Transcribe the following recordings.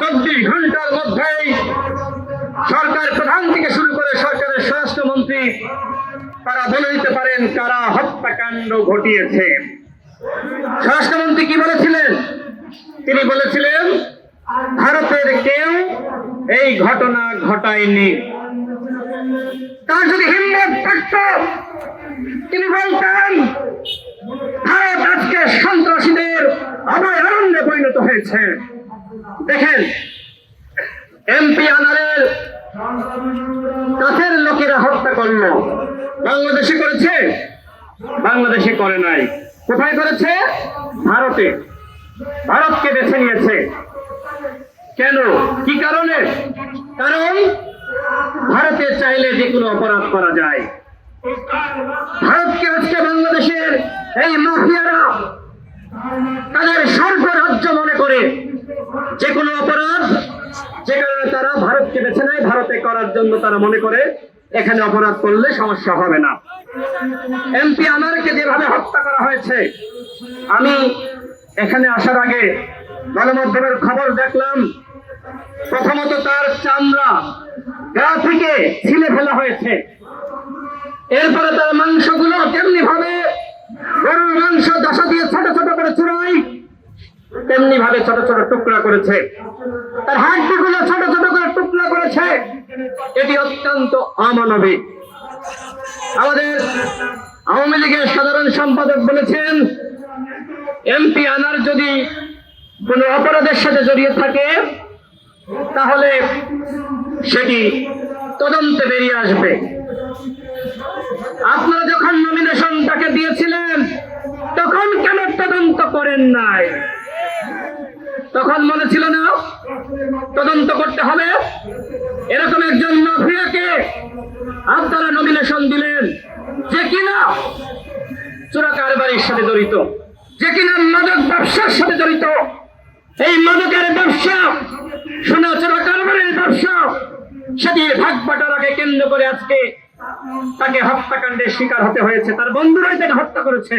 চব্বিশ ঘণ্টার মধ্যেই সরকার প্রধান থেকে শুরু করে সরকারের স্বরাষ্ট্রমন্ত্রী, তারা বলে দিতে পারেন কারা হত্যাকাণ্ড ঘটিয়েছে। স্বরাষ্ট্রমন্ত্রী কি বলেছিলেন? তিনি বলেছিলেন, ভারতের কেউ এই ঘটনা ঘটায়নি। তার যদি হিম্মত থাকত তিনি বলতেন, ভারত আজকে সন্ত্রাসীদের অভয়ারণ্যে পরিণত হয়েছে। দেখেন, এমপি আনারের কাছের লোকেরা হত্যা করল। বাংলাদেশে করেছে? বাংলাদেশে করে নাই। কোথায় করেছে? ভারতে। ভারতকে বেছে নিয়েছে। কেন? কি কারণে? কারণ ভারতে চাইলে যে কোনো অপরাধ করা যায়। ভারতকে আজকে বাংলাদেশের এই মাফিয়ারা তাদের সর্বরাজ্য মনে করে। যে কোনো অপরাধ, যে কারণে তারা ভারতকে বেছে নেয়, ভারতে করার জন্য তারা মনে করে এখানে অপরাধ করলে সমস্যা হবে না। এমপি আনারকে যেভাবে হত্যা করা হয়েছে, আমি এখানে আসার আগে গণমাধ্যমের খবর দেখলাম, প্রথমত তার চামড়া গা থেকে ছিলে ফেলা হয়েছে। এরপরে তার মাংসগুলো তেমনি ভাবে গরুর মাংস, দশা দিয়ে ছোট ছোট করে তেমনি ভাবে ছোট ছোট টুকরা করেছে। তার হাড্ডিগুলো ছোট ছোট করে টুকরা করেছে। এটি অত্যন্ত অমানবিক আমাদের আওয়ামী লীগের সাধারণ সম্পাদক বলেছেন, এমপি আনার যদি কোন অপরাধের সাথে জড়িয়ে থাকে, তাহলে সেটি তদন্তে বেরিয়ে আসবে। আপনারা যখন নমিনেশন তাকে দিয়েছিলেন, তখন কেন তদন্ত করেন নাই? তখন মনে ছিল না, তদন্ত করতে হবে। এরকম একজন মাফিয়াকে আপনারা নমিনেশন দিলেন, যে কিনা চোরা কারবারির সাথে জড়িত, যে কিনা মাদক ব্যবসার সাথে জড়িত। এই মাদকের ব্যবসা, সোনা চোরা কারবারের ব্যবসা সেটি ভাগ বাটারাকে কেন্দ্র করে আজকে তাকে হত্যাকাণ্ডের শিকার হতে হয়েছে। তার বন্ধুরাই তাকে হত্যা করেছে।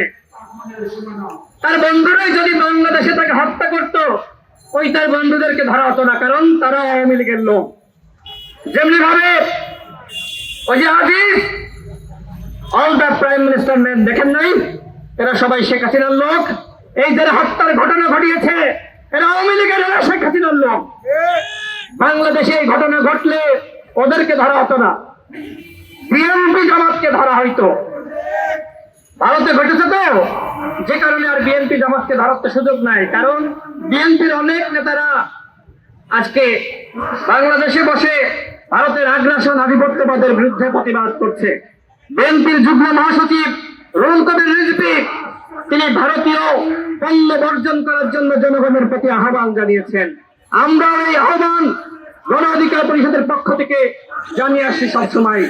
তার বন্ধুরাই যদি বাংলাদেশে তাকে হত্যা করত ওই তার বন্ধুদেরকে ধরা হতো না, কারণ তারা আওয়ামী লীগের লোক। যেমনি ভাবে ওই যে Aziz all the prime minister man দেখেন নাই? এরা সবাই শেখ হাসিনার লোক। এই যারা হত্যার ঘটনা ঘটিয়েছে, এরা আওয়ামী লীগের এরা শেখ হাসিনার লোক। বাংলাদেশে এই ঘটনা ঘটলে ওদেরকে ধরা হতো না। বিএনপি জামাতকে ধরা হইতো। ভারতে ঘটেছে তো? কারণে আর বিএনপি জামাতকে ধরার সুযোগ নাই। কারণ বিএনপির অনেক নেতারা আজকে বাংলাদেশে বসে ভারতের আগ্রাসন আধিপত্যবাদের বিরুদ্ধে প্রতিবাদ করছে। বিএনপির যুগ্ম মহাসচিব রুল কবির রিজভি, তিনি ভারতীয় পণ্য বর্জন করার জন্য জনগণের প্রতি আহ্বান জানিয়েছেন। আমরা এই আহ্বান গণ অধিকার পরিষদের পক্ষ থেকে জানিয়ে আসছি সবসময়।